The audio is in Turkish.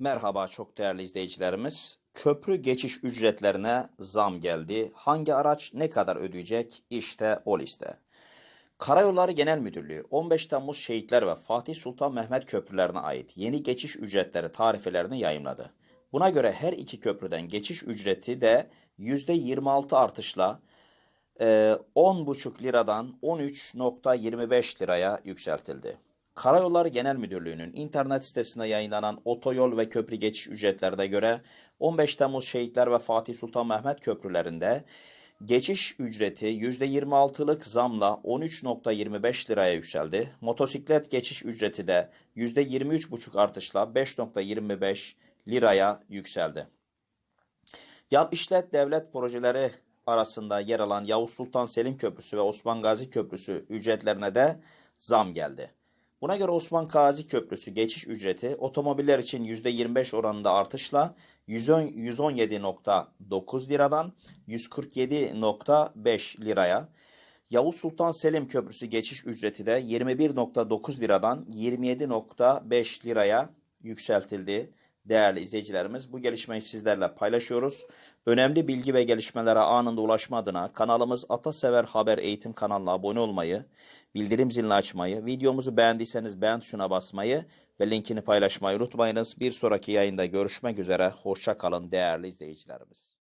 Merhaba çok değerli izleyicilerimiz. Köprü geçiş ücretlerine zam geldi. Hangi araç ne kadar ödeyecek? İşte o liste. Karayolları Genel Müdürlüğü 15 Temmuz Şehitler ve Fatih Sultan Mehmet köprülerine ait yeni geçiş ücretleri tarifelerini yayımladı. Buna göre her iki köprüden geçiş ücreti de %26 artışla e, 10,5 liradan 13.25 liraya yükseltildi. Karayolları Genel Müdürlüğü'nün internet sitesinde yayınlanan otoyol ve köprü geçiş ücretlerine göre 15 Temmuz Şehitler ve Fatih Sultan Mehmet köprülerinde geçiş ücreti %26'lık zamla 13.25 liraya yükseldi. Motosiklet geçiş ücreti de %23,5 artışla 5.25 liraya yükseldi. Yap işlet devlet projeleri arasında yer alan Yavuz Sultan Selim Köprüsü ve Osman Gazi Köprüsü ücretlerine de zam geldi. Buna göre Osman Gazi Köprüsü geçiş ücreti otomobiller için %25 oranında artışla 110 117.9 liradan 147.5 liraya, Yavuz Sultan Selim Köprüsü geçiş ücreti de 21.9 liradan 27.5 liraya yükseltildi. Değerli izleyicilerimiz bu gelişmeyi sizlerle paylaşıyoruz. Önemli bilgi ve gelişmelere anında ulaşma adına kanalımız Atasever Haber Eğitim kanalına abone olmayı, bildirim zilini açmayı, videomuzu beğendiyseniz beğen tuşuna basmayı ve linkini paylaşmayı unutmayınız. Bir sonraki yayında görüşmek üzere. Hoşça kalın değerli izleyicilerimiz.